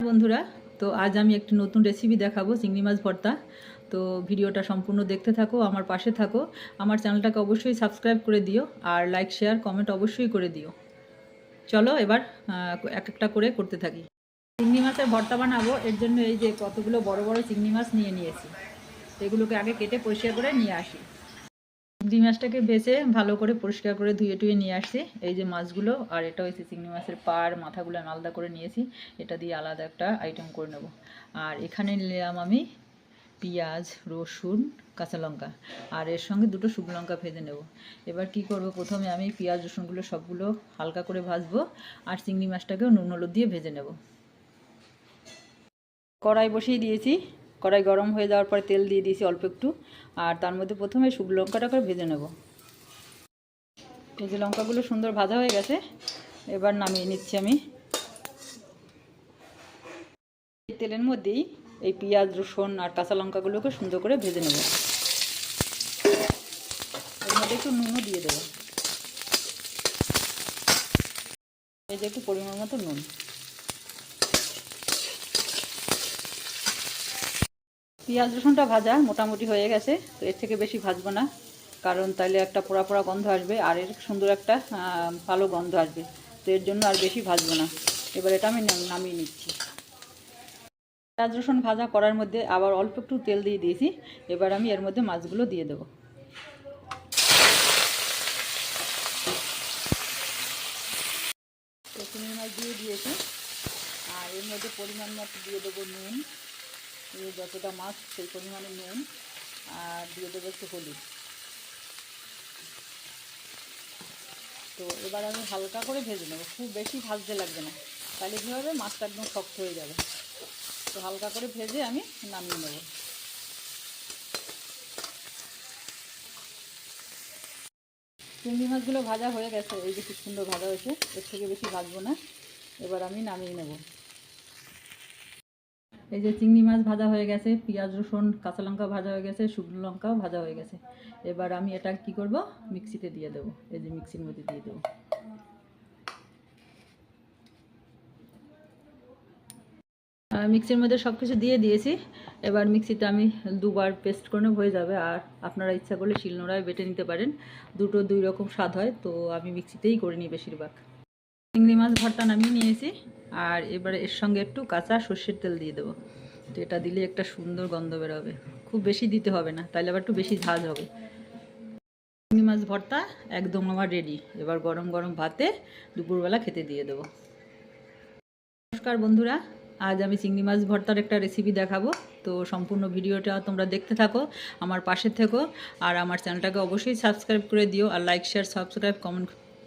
বন্ধুরা, তো আজ আমি একটি নতুন রেসিপি দেখাবো, চিংড়ি মাছ ভর্তা। তো ভিডিওটা সম্পূর্ণ দেখতে থাকো, আমার পাশে থাকো। আমার চ্যানেলটাকে অবশ্যই সাবস্ক্রাইব করে দিও, আর লাইক শেয়ার কমেন্ট অবশ্যই করে দিও। চলো এবার এক একটা করে করতে থাকি। চিংড়ি মাছের ভর্তা বানাবো, এর জন্য এই যে কতগুলো বড় বড় চিংড়ি মাছ নিয়ে নিয়েছি। এগুলোকে আগে কেটে পরিষ্কার করে নিয়ে আসি। চিংড়ি মাছটাকে ভেজে ভালো করে পরিষ্কার করে ধুয়ে টুয়ে নিয়ে আসছি। এই যে মাছগুলো, আর এটা হয়েছে চিংড়ি মাছের পার মাথাগুলো আমি আলাদা করে নিয়েছি। এটা দিয়ে আলাদা একটা আইটেম করে নেব। আর এখানে নিলাম আমি পেঁয়াজ, রসুন, কাঁচা লঙ্কা। আর এর সঙ্গে দুটো শুকনো লঙ্কা ভেজে নেব। এবার কি করব? প্রথমে আমি পেঁয়াজ, রসুনগুলো সবগুলো হালকা করে ভাজবো, আর চিংড়ি মাছটাকেও নুন হলুদ দিয়ে ভেজে নেব। কড়াই বসিয়ে দিয়েছি। কড়াই গরম হয়ে যাওয়ার পরে তেল দিয়ে দিয়েছি অল্প একটু। আর তার মধ্যে প্রথমে শুকনো লঙ্কাটাকে ভেজে নেব। এই যে লঙ্কাগুলো সুন্দর ভাজা হয়ে গেছে, এবার নামিয়ে নিচ্ছি আমি। এই তেলের মধ্যেই এই পেঁয়াজ, রসুন আর কাঁচা লঙ্কাগুলোকে সুন্দর করে ভেজে নেব। এর মধ্যে একটু নুনও দিয়ে দেবো। এই যে একটু পরিমাণ মতো নুন। পেঁয়াজ রসুনটা ভাজা মোটামুটি হয়ে গেছে, তো এর থেকে বেশি ভাজবো না, কারণ তাহলে একটা পোড়া পোড়া গন্ধ আসবে, আর এর সুন্দর একটা ভালো গন্ধ আসবে, তো এর জন্য আর বেশি ভাজবো না। এবার এটা আমি নামিয়ে নিচ্ছি। পেঁয়াজ রসুন ভাজা করার মধ্যে আবার অল্প একটু তেল দিয়ে দিয়েছি, এবার আমি এর মধ্যে মাছগুলো দিয়ে দেবো। মাছ দিয়ে দিয়েছি, আর এর মধ্যে পরিমাণ মতো দিয়ে দেবো নুন। যতটা মাছ সেই পরিমাণে নুন আর দিয়ে দেবো একটু হলুদ। তো এবার আমি হালকা করে ভেজে নেব, খুব বেশি ভাজতে লাগবে না। তাহলে কী হবে? মাছটা একদম শক্ত হয়ে যাবে। তো হালকা করে ভেজে আমি নামিয়ে নেব। চিংড়ি মাছগুলো ভাজা হয়ে গেছে। এই যে খুব সুন্দর ভাজা হয়েছে, এর থেকে বেশি ভাজবো না। এবার আমি নামিয়ে নেব। এই যে চিংড়ি মাছ ভাজা হয়ে গেছে, পেঁয়াজ, রসুন, কাঁচা লঙ্কা ভাজা হয়ে গেছে, শুকনো লঙ্কাও ভাজা হয়ে গেছে। এবার আমি এটা কি করব? মিক্সিতে দিয়ে দেবো। এই যে মিক্সির মধ্যে দিয়ে দেবো। মিক্সির মধ্যে সব কিছু দিয়ে দিয়েছি। এবার মিক্সিতে আমি দুবার পেস্ট করে হয়ে যাবে। আর আপনারা ইচ্ছা করলে শিলনোড়ায় বেটে নিতে পারেন। দুটো দুই রকম স্বাদ হয়, তো আমি মিক্সিতেই করে নিই বেশিরভাগ। চিংড়ি মাছ ভর্তা নামিয়ে নিয়েছি। আর এবারে এর সঙ্গে একটু কাঁচা সর্ষের তেল দিয়ে দেবো। তো এটা দিলে একটা সুন্দর গন্ধ বেরোবে। খুব বেশি দিতে হবে না তাহলে আবার একটু বেশি ঝাঁজ হবে। চিংড়ি মাছ ভর্তা একদম আমার রেডি এবার গরম গরম ভাতে দুপুরবেলা খেতে দিয়ে দেবো। নমস্কার বন্ধুরা, আজ আমি চিংড়ি মাছ ভর্তার একটা রেসিপি দেখাবো। তো সম্পূর্ণ ভিডিওটা তোমরা দেখতে থাকো, আমার পাশে থেকো। আর আমার চ্যানেলটাকে অবশ্যই সাবস্ক্রাইব করে দিও। আর লাইক শেয়ার সাবস্ক্রাইব কমেন্ট